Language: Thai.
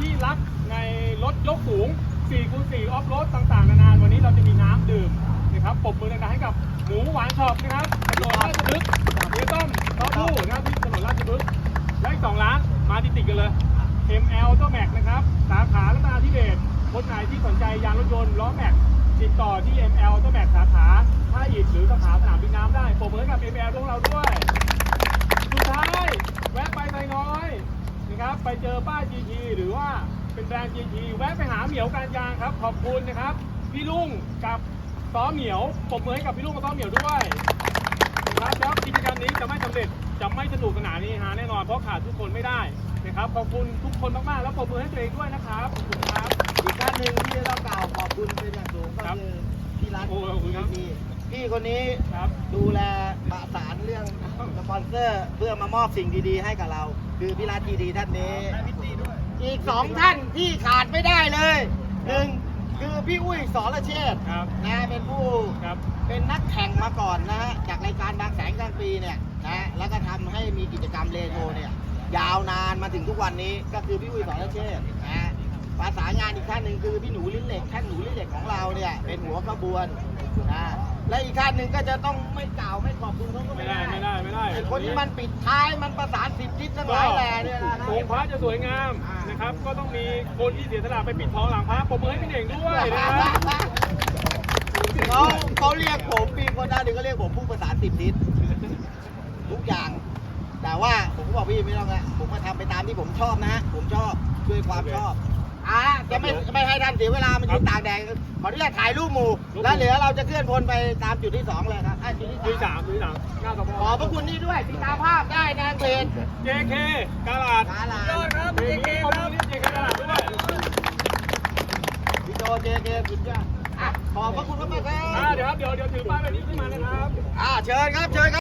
ที่รักในรถยกสูง4คูณ4ออฟโรดต่างๆ นานาวันนี้เราจะมีน้ำดื่มนะครับปรบมือดังๆให้กับหมูหวานช็อปนะครับถนนราชพฤกษ์มีต้มต้อผู้นะครับที่ถนนราชพฤกษ์และอีกสองร้านมาติดๆกันเลย ML เจ้แม็กนะครับ สาขาลัตนาธิเบศคนไหนที่สนใจยางรถยนต์ล้อแม็กติดต่อที่ ML เจ้แม็กสาขาท่าอิฐหรือสาขาสนามบินน้ำได้ปรบมือให้กับ ML ของเราด้วย สุดท้ายแวะไปไซน้อยนะครับ ไปเจอป้าย GT หรือว่าเป็นแบรนด์ GT แวะไปหาเหมียวการยางครับ ขอบคุณนะครับ พี่ลุงกับซ้อเหมียวปรบมือให้กับพี่ลุงกับซ้อเหมียวด้วยนะครับแล้วกิจกรรมนี้จะไม่สำเร็จจะไม่สนุกขนาดนี้ฮะแน่นอนเพราะขาดทุกคนไม่ได้นะครับขอบคุณทุกคนมากๆแล้วปรบมือให้ตัวเองด้วยนะครับขอบคุณครับอีกท่านหนึ่งที่จะต้องกล่าวขอบคุณเป็นอย่างสูงก็ครับคือพี่รัฐโอ้ขอบคุณครับพี่พี่ คนนี้ครับดูแลประสานเรื่องสปอนเซอร์เพื่อมามอบสิ่งดีๆ ให้กับเรา คือพี่รัฐทีดีท่านนี้อีกสองท่านที่ขาดไม่ได้เลยหนึ่งคือพี่อุ้ยสรเชษฐ์ครับนะเป็นผู้ครับเป็นนักแข่งมาก่อนนะฮะจากรายการบางแสนกลางปีเนี่ยนะแล้วก็ทำให้มีกิจกรรมเลโทเนี่ยยาวนานมาถึงทุกวันนี้ก็คือพี่อุ้ยสรเชษฐ์นะฮะประสานงานอีกท่านหนึ่งคือพี่หนูลิ้นเหล็กท่านหนูลิ้นเหล็กของเราเนี่ยเป็นหัวขบวนนะ และอีกท่านหนึ่งก็จะต้องไม่กล่าวไม่ขอบคุณเขาก็ไม่ไม่ได้ได้ไม่ได้ไม่ได้ไอ้คนที่มันปิดท้ายมันประสานสิบทิศทั้งหลายแหล่เนี่ยนะองค์พระจะสวยงามนะครับ ก็ต้องมีคนที่เสียสละไปปิดทองหลังพระปรบมือให้พี่เน่งด้วยนะครับเขาเขาเรียกผมมีคนหน้าหนึ่งก็เรียกผมผู้ประสานสิบทิศทุกอย่าง แต่ว่าผมก็บอกพี่ไม่ต้องละผมมาทำไปตามที่ผมชอบนะฮะผมชอบด้วยความชอบอะจะไม่ไม่ให้ท่านเสียเวลามันยืนตากแดด ขออนุญาตถ่ายรูปหมู่แล้วเหลือเราจะเคลื่อนพลไปตามจุดที่สองเลยครับอะจุดที่จุดที่สามสามจุดที่สามหน้าสพขอบพระคุณนี่ด้วยติดตามภาพได้นะเพจ JK กาลาดกาลาด ยอดครับ JK ครับ JK กาลาดด้วยพี่โจเจเจสุดยอดอะขอบพระคุณมากๆครัอ่าบเดี๋ยวครับเดี๋ยวเดี๋ยวถือป้ายแบบนี้ขึ้นมานะครับ อ่าเชิญครับเชิญครับ